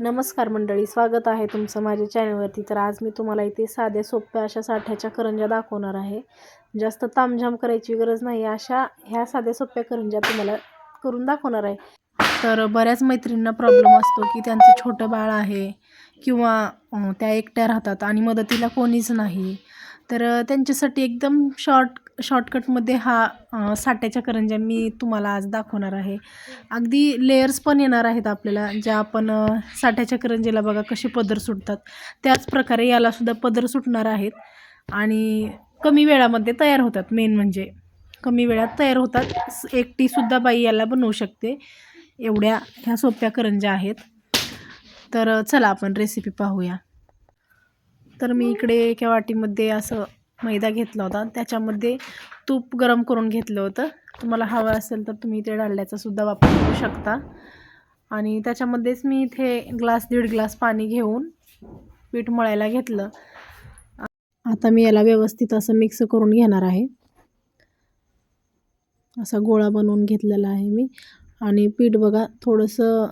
नमस्कार मंडळी स्वागत आहे तुमचं माझ्या चॅनलवरती. तर आज मी तुम्हाला इथे साध्या सोप्या अशा साठ्याच्या करंज्या दाखवणार आहे. जास्त तामझाम करायची गरज नाही अशा ह्या साध्या सोप्या करंज्या तुम्हाला करून दाखवणार आहे. तर बऱ्याच मैत्रिणींना प्रॉब्लेम असतो की त्यांचं छोटं बाळ आहे किंवा त्या एकट्या राहतात आणि मदतीला कोणीच नाही. तर त्यांच्यासाठी एकदम शॉर्ट शॉर्टकटमध्ये हा साठ्याच्या करंज्या मी तुम्हाला आज दाखवणार आहे. अगदी लेयर्स पण येणार आहेत आपल्याला ज्या आपण साठ्याच्या करंजेला बघा कसे पदर सुटतात. त्याच प्रकारे यालासुद्धा पदर सुटणार आहेत आणि कमी वेळामध्ये तयार होतात. मेन म्हणजे कमी वेळात तयार होतात. एकटीसुद्धा बाई याला बनवू शकते. एवढ्या ह्या सोप्या करंज्या आहेत. तर चला आपण रेसिपी पाहूया. तर मी इकडे एका वाटीमध्ये असं मैदा घेतला होता. त्याच्यामध्ये तूप गरम करून घेतलं होतं. तुम्हाला हवं असेल तर तुम्ही इथे डाळल्याचासुद्धा वापर करू शकता. आणि त्याच्यामध्येच मी इथे ग्लास दीड ग्लास पाणी घेऊन पीठ मळायला घेतलं. आता मी याला व्यवस्थित असं मिक्स करून घेणार आहे. असा गोळा बनवून घेतलेला आहे मी. आणि पीठ बघा थोडंसं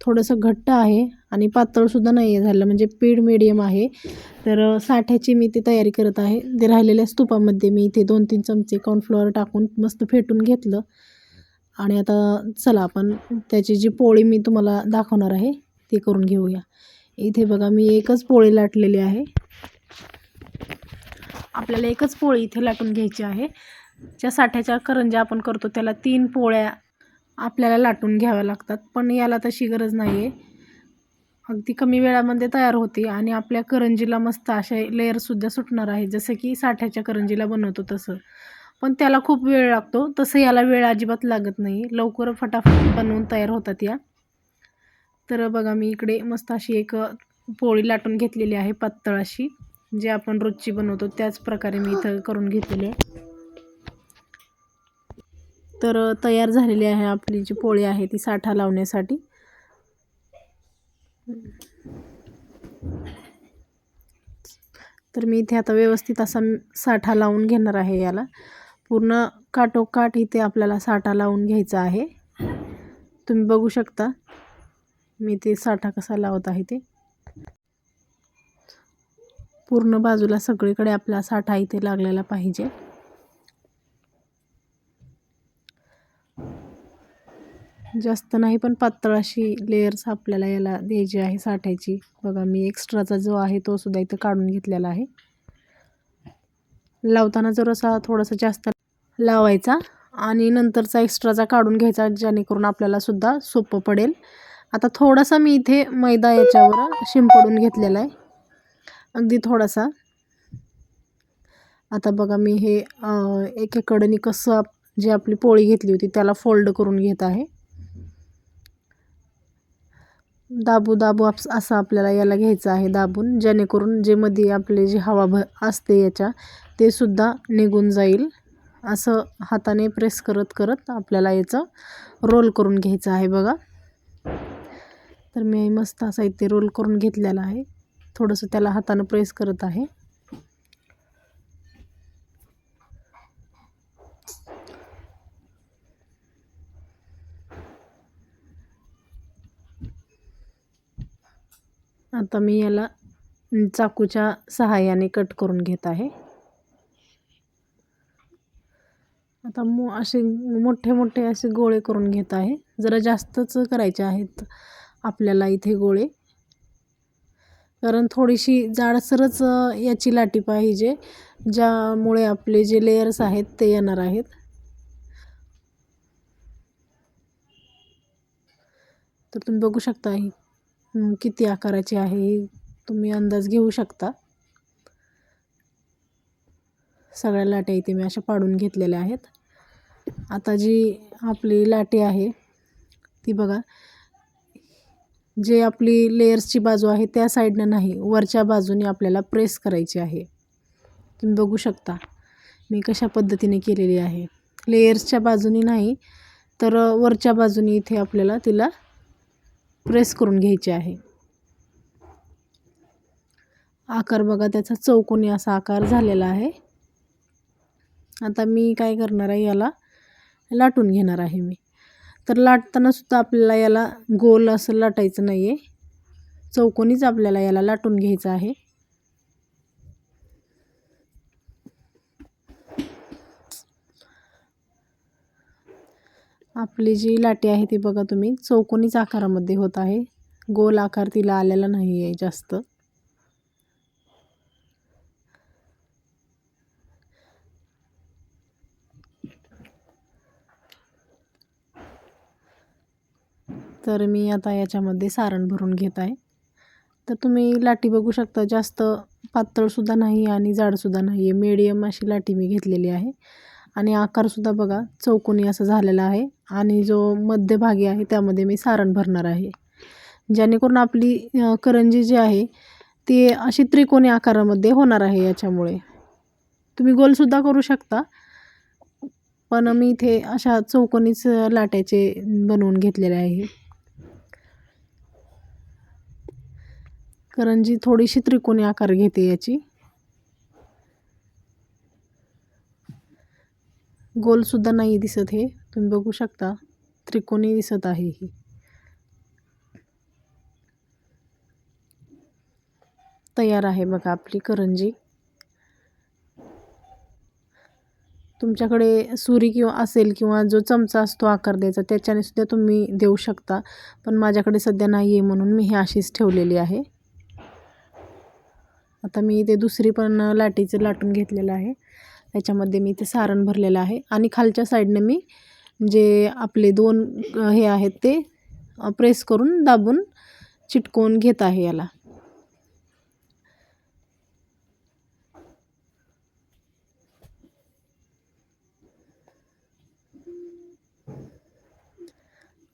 थोडंसं घट्ट आहे आणि पातळसुद्धा नाही आहे झालं. म्हणजे पीठ मिडियम आहे. तर साठ्याची मी ती तयारी करत आहे. ते राहिलेल्या स्तूपामध्ये मी इथे दोन तीन चमचे कॉर्नफ्लॉवर टाकून मस्त फेटून घेतलं. आणि आता चला आपण त्याची जी पोळी मी तुम्हाला दाखवणार आहे ती करून घेऊया. इथे बघा मी एकच पोळी लाटलेली आहे. आपल्याला एकच पोळी इथे लाटून घ्यायची आहे. ज्या साठ्याच्या करंज्या आपण करतो त्याला तीन पोळ्या आपल्याला लाटून घ्याव्या लागतात पण याला तशी गरज नाही आहे अगदी कमी वेळामध्ये तयार होते आणि आपल्या करंजीला मस्त असे लेअरसुद्धा सुटणार आहे जसं की साठ्याच्या करंजीला बनवतो तसं. पण त्याला खूप वेळ लागतो तसं याला वेळ अजिबात लागत नाही लवकर फटाफट बनवून तयार होतात या. तर बघा मी इकडे मस्त अशी एक पोळी लाटून घेतलेली आहे पातळ अशी जे आपण रोजची बनवतो त्याच प्रकारे मी इथं करून घेतलेली आहे. तर तयार झालेली आहे आपली जी पोळी आहे ती साठा लावण्यासाठी. तर मी इथे आता व्यवस्थित असा साठा लावून घेणार आहे याला. पूर्ण काठोकाठ इथे आपल्याला साठा लावून घ्यायचा आहे. तुम्ही बघू शकता मी ते साठा कसा लावत आहे ते. पूर्ण बाजूला सगळीकडे आपला साठा इथे लागलेला पाहिजे. जास्त नाही पण पातळ अशी लेयर्स आपल्याला याला द्यायची आहे साठ्याची. बघा मी एक्स्ट्राचा जो आहे तो सुद्धा इथं काढून घेतलेला आहे. लावताना जरासा थोडासा जास्त लावायचा आणि नंतरचा एक्स्ट्राचा काढून घ्यायचा जेणेकरून आपल्याला सुद्धा सोपं पडेल. आता थोडासा मी इथे मैदा याच्यावर शिंपडून घेतलेला आहे. अगदी थोडासा. आता बघा मी हे एकेकडनी कसं जी आपली पोळी घेतली होती त्याला फोल्ड करून घेत आहे. दाबू दाबू आप असं आपल्याला याला घ्यायचं आहे दाबून. जेणेकरून जे मध्ये आपले जे हवा भ असते याच्या ते सुद्धा निघून जाईल. असं हाताने प्रेस करत करत आपल्याला याचं रोल करून घ्यायचं आहे बघा. तर मी मस्त असा इथे रोल करून घेतलेला आहे. थोडंसं त्याला हातानं प्रेस करत आहे. आता मी याला चाकूच्या सहाय्याने कट करून घेत आहे. आता मो असे मोठे मोठे असे गोळे करून घेत आहे. जरा जास्तच करायचे आहेत आपल्याला इथे गोळे. कारण थोडीशी जाडसरच याची लाटी पाहिजे ज्यामुळे आपले जे लेयर्स आहेत ते येणार आहेत. तर तुम्ही बघू शकता ही किती आकाराची आहे तुम्ही अंदाज घेऊ शकता. सगळ्या लाट्या इथे मी अशा पाडून घेतलेल्या आहेत. आता जी आपली लाटी आहे ती बघा. जे आपली लेयर्सची बाजू आहे त्या साईडनं नाही वरच्या बाजूने आपल्याला प्रेस करायची आहे. तुम्ही बघू शकता. मी कशा पद्धतीने केलेली आहे. लेयर्सच्या बाजूनी नाही तर वरच्या बाजूने इथे आपल्याला तिला प्रेस करून घ्यायची आहे. आकार बघा त्याचा चौकोनी असा आकार झालेला आहे. आता मी काय करणार आहे याला लाटून घेणार आहे मी. तर लाटताना सुद्धा आपल्याला याला गोल असं लाटायचं नाही आहे चौकोनीच आपल्याला याला लाटून घ्यायचं आहे. आपली जी लाटी आहे ती बघा तुम्ही चौकोनीच आकारामध्ये होत आहे. गोल आकार तिला आलेला नाही आहे जास्त. तर मी आता याच्यामध्ये सारण भरून घेत आहे. तर तुम्ही लाटी बघू शकता जास्त पातळसुद्धा नाही आणि जाडसुद्धा नाही आहे मीडियम अशी लाटी मी घेतलेली आहे. आणि आकारसुद्धा बघा चौकोनी असा झालेला आहे. आणि जो मध्यभागी आहे त्यामध्ये मी सारण भरणार आहे. जेणेकरून आपली करंजी जी आहे ती अशी त्रिकोणी आकारामध्ये होणार आहे याच्यामुळे. तुम्ही गोलसुद्धा करू शकता. पण मी इथे अशा चौकोनीच लाट्याचे बनवून घेतलेले आहे. करंजी थोडीशी त्रिकोणी आकार घेते याची. गोलसुद्धा नाही दिसत हे. तुम्ही बघू शकता त्रिकोणी दिसत आहे ही. तयार आहे बघा आपली करंजी. तुमच्याकडे सुरी किंवा असेल किंवा जो चमचा असतो आकार द्यायचा त्याच्याने सुद्धा तुम्ही देऊ शकता. पण माझ्याकडे सध्या नाही आहे म्हणून मी ही अशीच ठेवलेली आहे. आता मी ते दुसरी पण लाटीचं लाटून घेतलेलं आहे. त्याच्यामध्ये मी ते सारण भरलेलं आहे. आणि खालच्या साईडने मी जे आपले दोन हे आहेत ते प्रेस करून दाबून चिटकवून घेत आहे याला.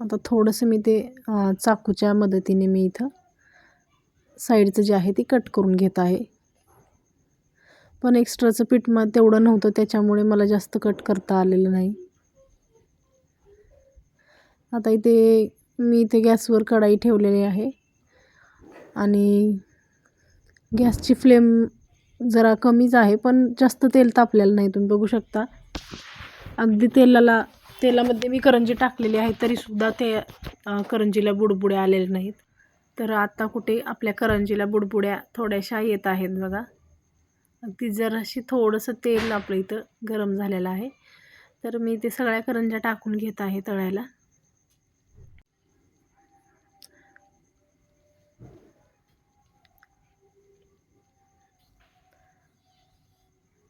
आता थोडंसं मी ते चाकूच्या मदतीने मी इथं साईडचं जे आहे ते कट करून घेत आहे. पण एक्स्ट्राचं पीठ मग तेवढं नव्हतं त्याच्यामुळे मला जास्त कट करता आलेलं नाही. आता इथे मी इथे गॅसवर कढाई ठेवलेली आहे. आणि गॅसची फ्लेम जरा कमीच आहे पण जास्त तेल तापलेलं नाही तुम्ही बघू शकता. अगदी तेलाला तेलामध्ये मी करंजी टाकलेली आहे तरीसुद्धा ते करंजीला बुडबुड्या आलेले नाहीत. तर आता कुठे आपल्या करंजीला बुडबुड्या थोड्याशा येत आहेत बघा. अगदी जराशी थोडंसं तेल आपलं इथं गरम झालेलं आहे. तर मी ते सगळ्या करंज्या टाकून घेत आहे तळायला.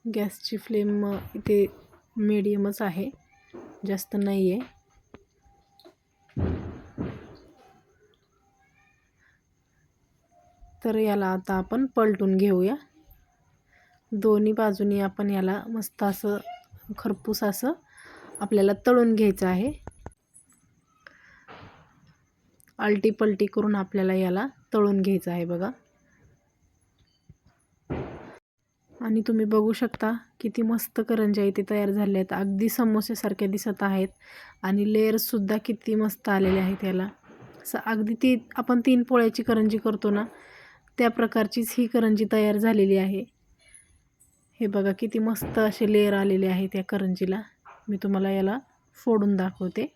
गॅसची फ्लेम इथे मीडियमच आहे. जास्त नाही आहे तर याला आता आपण पलटून घेऊया. दोन्ही बाजूनी आपण याला मस्त असं खरपूस असं आपल्याला तळून घ्यायचं आहे. आलटी पलटी करून आपल्याला याला तळून घ्यायचं आहे बघा. आणि तुम्ही बघू शकता किती मस्त करंज्या इथे तयार झाल्या आहेत अगदी समोसेसारख्या दिसत आहेत आणि लेअर्ससुद्धा किती मस्त आलेले आहेत याला. असं अगदी ती आपण तीन पोळ्याची करंजी करतो ना त्या प्रकारचीच ही करंजी तयार झालेली आहे. हे बघा किती मस्त असे लेअर आलेले आहेत या करंजीला. मी तुम्हाला याला फोडून दाखवते.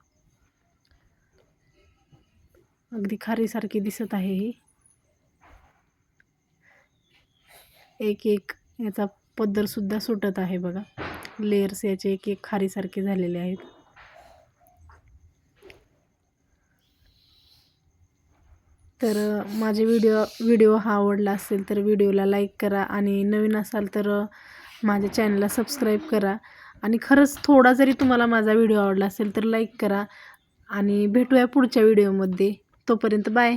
अगदी खारीसारखी दिसत आहे ही. एक एक याचा पदरसुद्धा सुटत आहे बघा. लेअर्स याचे एक एक खारीसारखे झालेले आहेत. तर माझे व्हिडिओ व्हिडिओ हा आवडला असेल तर व्हिडिओला लाईक करा आणि नवीन असाल तर माझ्या चॅनलला सबस्क्राईब करा. आणि खरंच थोडा जरी तुम्हाला माझा व्हिडिओ आवडला असेल तर लाईक करा. आणि भेटूया पुढच्या व्हिडिओमध्ये तोपर्यंत बाय